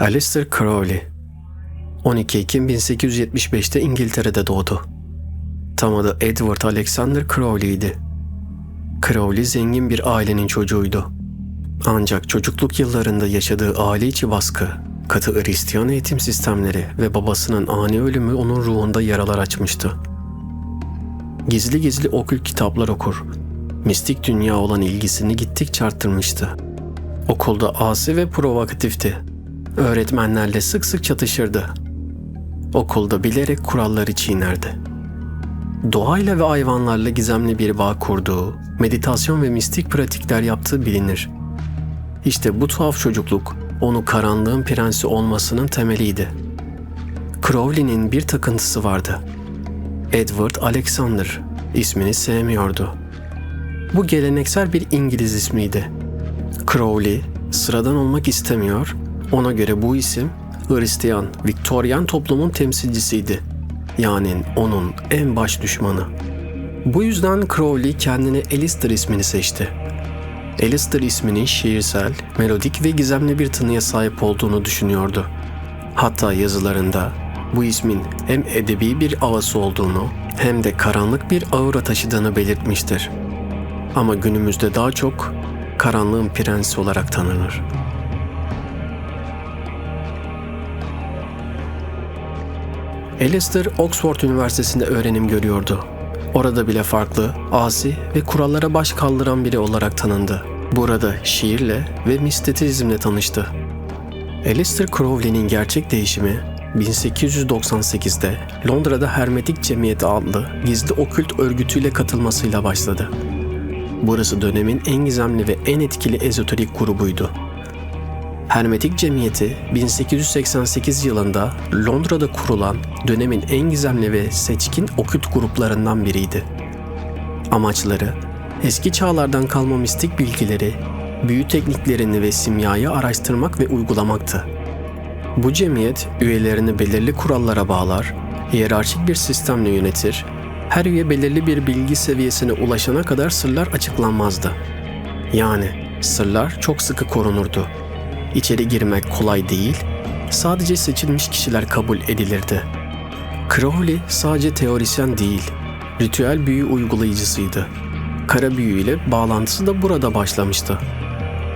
Alistair Crowley 12 Ekim 1875'te İngiltere'de doğdu. Tam adı Edward Alexander Crowley'di. Crowley zengin bir ailenin çocuğuydu. Ancak çocukluk yıllarında yaşadığı aile içi baskı, katı Hristiyan eğitim sistemleri ve babasının ani ölümü onun ruhunda yaralar açmıştı. Gizli gizli okült kitaplar okur, mistik dünya olan ilgisini gittikçe arttırmıştı. Okulda asi ve provokatifti. Öğretmenlerle sık sık çatışırdı. Okulda bilerek kuralları çiğnerdi. Doğayla ve hayvanlarla gizemli bir bağ kurduğu, meditasyon ve mistik pratikler yaptığı bilinir. İşte bu tuhaf çocukluk onu karanlığın prensi olmasının temeliydi. Crowley'nin bir takıntısı vardı. Edward Alexander ismini sevmiyordu. Bu geleneksel bir İngiliz ismiydi. Crowley sıradan olmak istemiyor, ona göre bu isim Hristiyan, Viktoryan toplumun temsilcisiydi. Yani onun en baş düşmanı. Bu yüzden Crowley kendine Alistair ismini seçti. Alistair isminin şiirsel, melodik ve gizemli bir tınıya sahip olduğunu düşünüyordu. Hatta yazılarında bu ismin hem edebi bir havası olduğunu hem de karanlık bir aura taşıdığını belirtmiştir. Ama günümüzde daha çok karanlığın prensi olarak tanınır. Alistair Oxford Üniversitesi'nde öğrenim görüyordu. Orada bile farklı, asi ve kurallara baş kaldıran biri olarak tanındı. Burada şiirle ve mistetizmle tanıştı. Alistair Crowley'nin gerçek değişimi 1898'de Londra'da Hermetik Cemiyeti adlı gizli okült örgütüyle katılmasıyla başladı. Burası dönemin en gizemli ve en etkili ezoterik grubuydu. Hermetik Cemiyeti 1888 yılında Londra'da kurulan dönemin en gizemli ve seçkin okült gruplarından biriydi. Amaçları eski çağlardan kalma mistik bilgileri, büyü tekniklerini ve simyayı araştırmak ve uygulamaktı. Bu cemiyet üyelerini belirli kurallara bağlar, hiyerarşik bir sistemle yönetir, her üye belirli bir bilgi seviyesine ulaşana kadar sırlar açıklanmazdı. Yani sırlar çok sıkı korunurdu. İçeri girmek kolay değil, sadece seçilmiş kişiler kabul edilirdi. Crowley sadece teorisyen değil, ritüel büyü uygulayıcısıydı. Kara büyü ile bağlantısı da burada başlamıştı.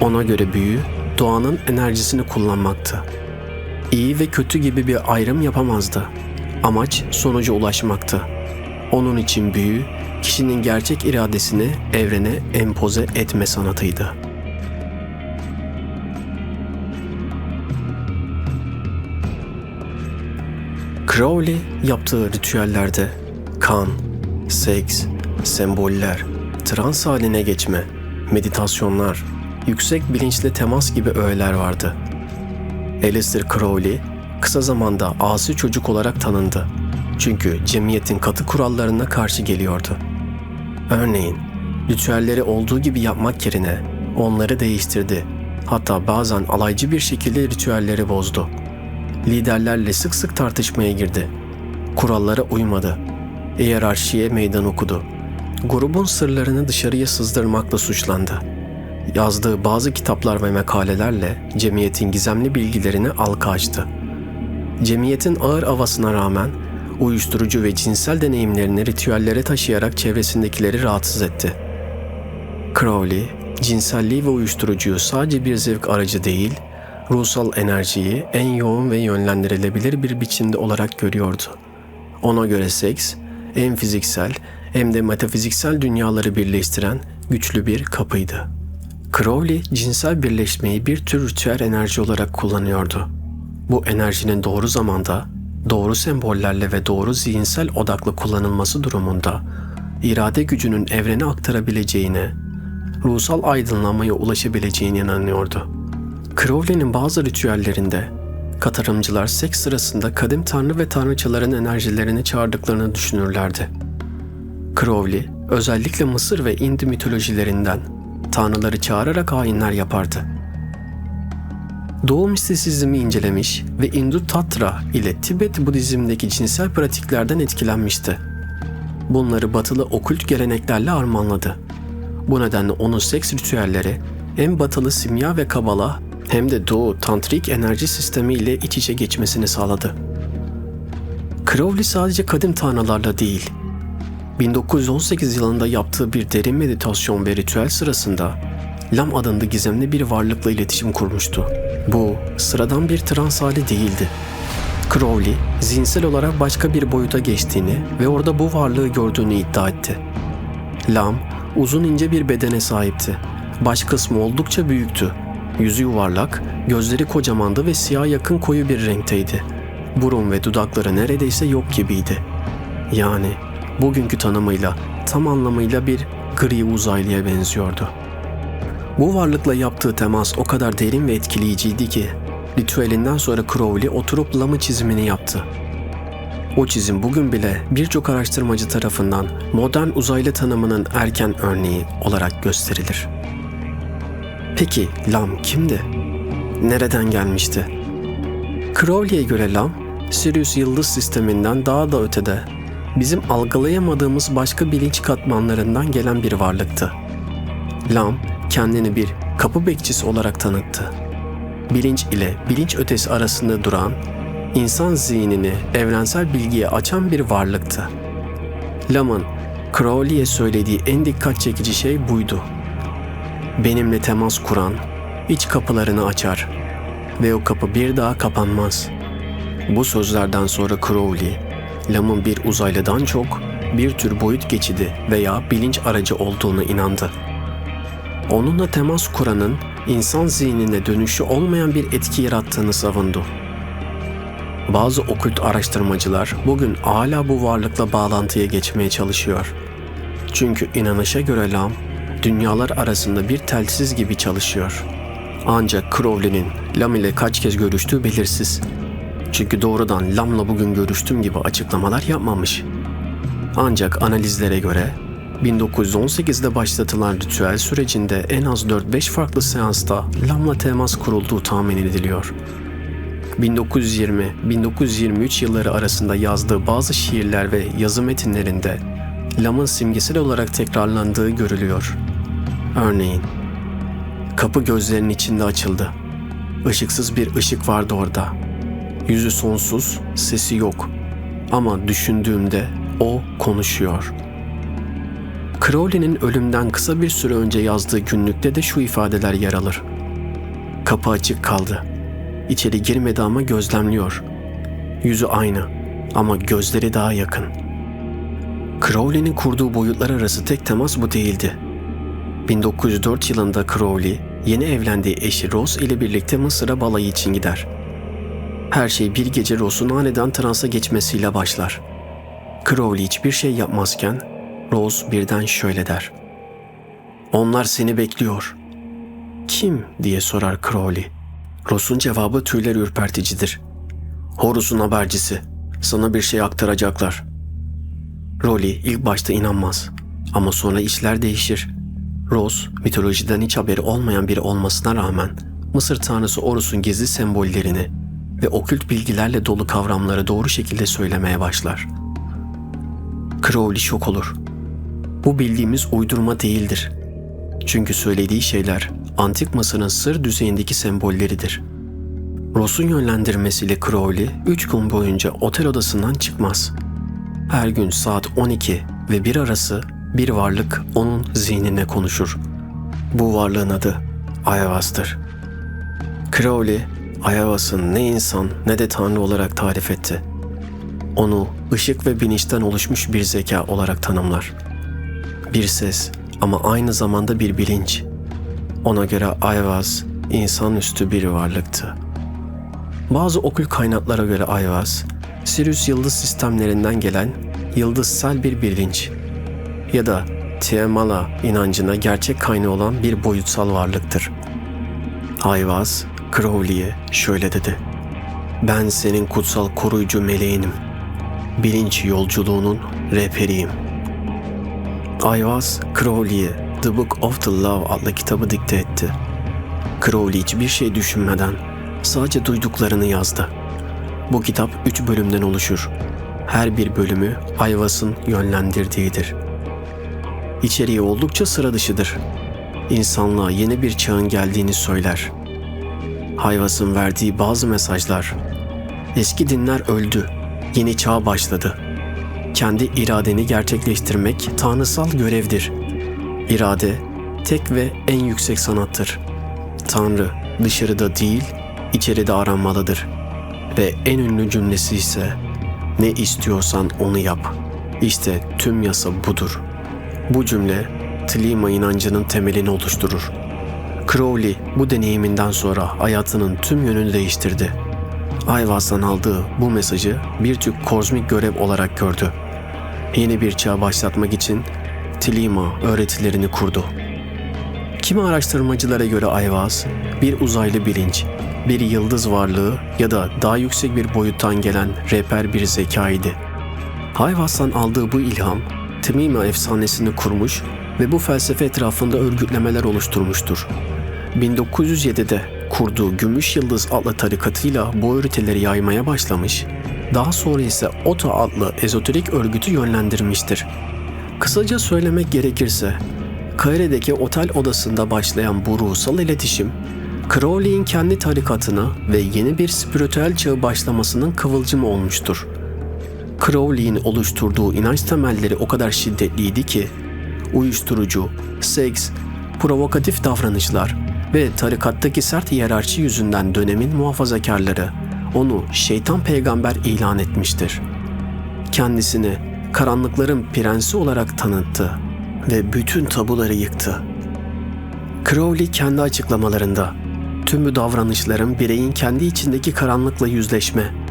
Ona göre büyü, doğanın enerjisini kullanmaktı. İyi ve kötü gibi bir ayrım yapamazdı. Amaç sonuca ulaşmaktı. Onun için büyü, kişinin gerçek iradesini evrene empoze etme sanatıydı. Crowley yaptığı ritüellerde kan, seks, semboller, trans haline geçme, meditasyonlar, yüksek bilinçle temas gibi öğeler vardı. Alistair Crowley kısa zamanda asi çocuk olarak tanındı. Çünkü cemiyetin katı kurallarına karşı geliyordu. Örneğin, ritüelleri olduğu gibi yapmak yerine onları değiştirdi. Hatta bazen alaycı bir şekilde ritüelleri bozdu. Liderlerle sık sık tartışmaya girdi. Kurallara uymadı. Hiyerarşiye meydan okudu. Grubun sırlarını dışarıya sızdırmakla suçlandı. Yazdığı bazı kitaplar ve makalelerle cemiyetin gizemli bilgilerini alka açtı. Cemiyetin ağır havasına rağmen uyuşturucu ve cinsel deneyimlerini ritüellere taşıyarak çevresindekileri rahatsız etti. Crowley, cinselliği ve uyuşturucuyu sadece bir zevk aracı değil, ruhsal enerjiyi en yoğun ve yönlendirilebilir bir biçimde olarak görüyordu. Ona göre seks, hem fiziksel hem de metafiziksel dünyaları birleştiren güçlü bir kapıydı. Crowley cinsel birleşmeyi bir tür ritüel enerji olarak kullanıyordu. Bu enerjinin doğru zamanda, doğru sembollerle ve doğru zihinsel odaklı kullanılması durumunda irade gücünün evrene aktarabileceğine, ruhsal aydınlanmaya ulaşabileceğine inanıyordu. Crowley'nin bazı ritüellerinde katarımcılar seks sırasında kadim tanrı ve tanrıçaların enerjilerini çağırdıklarını düşünürlerdi. Crowley özellikle Mısır ve Hindi mitolojilerinden tanrıları çağırarak ayinler yapardı. Doğu mistisizmi incelemiş ve Hindu Tatra ile Tibet Budizm'deki cinsel pratiklerden etkilenmişti. Bunları batılı okült geleneklerle armağanladı. Bu nedenle onun seks ritüelleri hem batılı simya ve kabala hem de Doğu tantrik enerji sistemi ile iç içe geçmesini sağladı. Crowley sadece kadim tanrılarla değil, 1918 yılında yaptığı bir derin meditasyon ve ritüel sırasında Lam adında gizemli bir varlıkla iletişim kurmuştu. Bu sıradan bir trans hali değildi. Crowley, zihinsel olarak başka bir boyuta geçtiğini ve orada bu varlığı gördüğünü iddia etti. Lam, uzun ince bir bedene sahipti. Baş kısmı oldukça büyüktü. Yüzü yuvarlak, gözleri kocamandı ve siyah yakın koyu bir renkteydi. Burun ve dudakları neredeyse yok gibiydi. Yani bugünkü tanımıyla tam anlamıyla bir gri uzaylıya benziyordu. Bu varlıkla yaptığı temas o kadar derin ve etkileyiciydi ki ritüelinden sonra Crowley oturup Lam'ı çizimini yaptı. O çizim bugün bile birçok araştırmacı tarafından modern uzaylı tanımının erken örneği olarak gösterilir. Peki Lam kimdi? Nereden gelmişti? Crowley'e göre Lam, Sirius yıldız sisteminden daha da ötede, bizim algılayamadığımız başka bilinç katmanlarından gelen bir varlıktı. Lam, kendini bir kapı bekçisi olarak tanıttı. Bilinç ile bilinç ötesi arasında duran, insan zihnini evrensel bilgiye açan bir varlıktı. Lam'ın Crowley'e söylediği en dikkat çekici şey buydu. Benimle temas kuran, iç kapılarını açar ve o kapı bir daha kapanmaz. Bu sözlerden sonra Crowley, Lam'ın bir uzaylıdan çok bir tür boyut geçidi veya bilinç aracı olduğunu inandı. Onunla temas kuranın insan zihnine dönüşü olmayan bir etki yarattığını savundu. Bazı okült araştırmacılar bugün hala bu varlıkla bağlantıya geçmeye çalışıyor. Çünkü inanışa göre Lam, dünyalar arasında bir telsiz gibi çalışıyor. Ancak Crowley'nin Lam ile kaç kez görüştüğü belirsiz. Çünkü doğrudan Lam'la bugün görüştüm gibi açıklamalar yapmamış. Ancak analizlere göre 1918'de başlatılan ritüel sürecinde en az 4-5 farklı seansta Lam'la temas kurulduğu tahmin ediliyor. 1920-1923 yılları arasında yazdığı bazı şiirler ve yazı metinlerinde Lam'ın simgesel olarak tekrarlandığı görülüyor. Örneğin, kapı gözlerinin içinde açıldı. Işıksız bir ışık vardı orada. Yüzü sonsuz, sesi yok. Ama düşündüğümde o konuşuyor.'' Crowley'nin ölümden kısa bir süre önce yazdığı günlükte de şu ifadeler yer alır. Kapı açık kaldı. İçeri girmedi ama gözlemliyor. Yüzü aynı ama gözleri daha yakın. Crowley'nin kurduğu boyutlar arası tek temas bu değildi. 1904 yılında Crowley, yeni evlendiği eşi Rose ile birlikte Mısır'a balayı için gider. Her şey bir gece Rose'un aniden transa geçmesiyle başlar. Crowley hiçbir şey yapmazken Rose birden şöyle der. Onlar seni bekliyor. Kim diye sorar Crowley. Rose'un cevabı tüyler ürperticidir. Horus'un habercisi. Sana bir şey aktaracaklar. Rolly ilk başta inanmaz. Ama sonra işler değişir. Rose, mitolojiden hiç haberi olmayan biri olmasına rağmen Mısır tanrısı Horus'un gizli sembollerini ve okült bilgilerle dolu kavramları doğru şekilde söylemeye başlar. Crowley şok olur. Bu bildiğimiz uydurma değildir. Çünkü söylediği şeyler antik Mısır'ın sır düzeyindeki sembolleridir. Ross'un yönlendirmesiyle Crowley 3 gün boyunca otel odasından çıkmaz. Her gün saat 12 ve 1 arası bir varlık onun zihnine konuşur. Bu varlığın adı Ayavas'tır. Crowley, Ayavas'ın ne insan ne de tanrı olarak tarif etti. Onu ışık ve bilinçten oluşmuş bir zeka olarak tanımlar bir ses ama aynı zamanda bir bilinç. Ona göre Ayvaz insanüstü bir varlıktı. Bazı okul kaynaklara göre Ayvaz, Sirius yıldız sistemlerinden gelen yıldızsal bir bilinç ya da Tiamala inancına gerçek kaynağı olan bir boyutsal varlıktır. Ayvaz, Crowley'e şöyle dedi. Ben senin kutsal koruyucu meleğinim. Bilinç yolculuğunun rehberiyim.'' Ayvaz, Crowley'e The Book of the Love adlı kitabı dikte etti. Crowley hiçbir şey düşünmeden sadece duyduklarını yazdı. Bu kitap üç bölümden oluşur. Her bir bölümü Ayvaz'ın yönlendirdiğidir. İçeriği oldukça sıra dışıdır. İnsanlığa yeni bir çağın geldiğini söyler. Hayvas'ın verdiği bazı mesajlar. Eski dinler öldü, yeni çağ başladı. Kendi iradeni gerçekleştirmek tanrısal görevdir. İrade, tek ve en yüksek sanattır. Tanrı dışarıda değil, içeride aranmalıdır. Ve en ünlü cümlesi ise ne istiyorsan onu yap. İşte tüm yasa budur. Bu cümle Tlima inancının temelini oluşturur. Crowley bu deneyiminden sonra hayatının tüm yönünü değiştirdi. Ayvaz'dan aldığı bu mesajı bir tür kozmik görev olarak gördü. Yeni bir çağ başlatmak için Tlima öğretilerini kurdu. Kimi araştırmacılara göre Ayvaz bir uzaylı bilinç, bir yıldız varlığı ya da daha yüksek bir boyuttan gelen rehber bir zekaydı. Hayvas'tan aldığı bu ilham, Tmima efsanesini kurmuş ve bu felsefe etrafında örgütlemeler oluşturmuştur. 1907'de kurduğu Gümüş Yıldız adlı tarikatıyla bu öğretileri yaymaya başlamış, daha sonra ise OTA adlı ezoterik örgütü yönlendirmiştir. Kısaca söylemek gerekirse, Kaire'deki otel odasında başlayan bu ruhsal iletişim, Crowley'in kendi tarikatına ve yeni bir spiritüel çağı başlamasının kıvılcımı olmuştur. Crowley'in oluşturduğu inanç temelleri o kadar şiddetliydi ki, uyuşturucu, seks, provokatif davranışlar ve tarikattaki sert hiyerarşi yüzünden dönemin muhafazakarları onu şeytan peygamber ilan etmiştir. Kendisini karanlıkların prensi olarak tanıttı ve bütün tabuları yıktı. Crowley kendi açıklamalarında tüm bu davranışların bireyin kendi içindeki karanlıkla yüzleşme,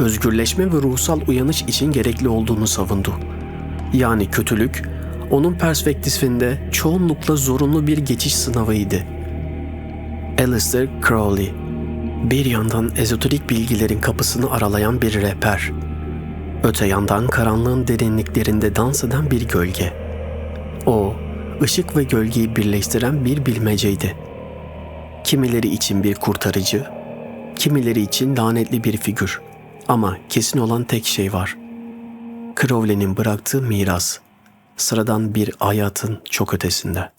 özgürleşme ve ruhsal uyanış için gerekli olduğunu savundu. Yani kötülük, onun perspektifinde çoğunlukla zorunlu bir geçiş sınavıydı. Alistair Crowley bir yandan ezoterik bilgilerin kapısını aralayan bir rehber, öte yandan karanlığın derinliklerinde dans eden bir gölge. O, ışık ve gölgeyi birleştiren bir bilmeceydi. Kimileri için bir kurtarıcı, kimileri için lanetli bir figür. Ama kesin olan tek şey var. Crowley'nin bıraktığı miras, sıradan bir hayatın çok ötesinde.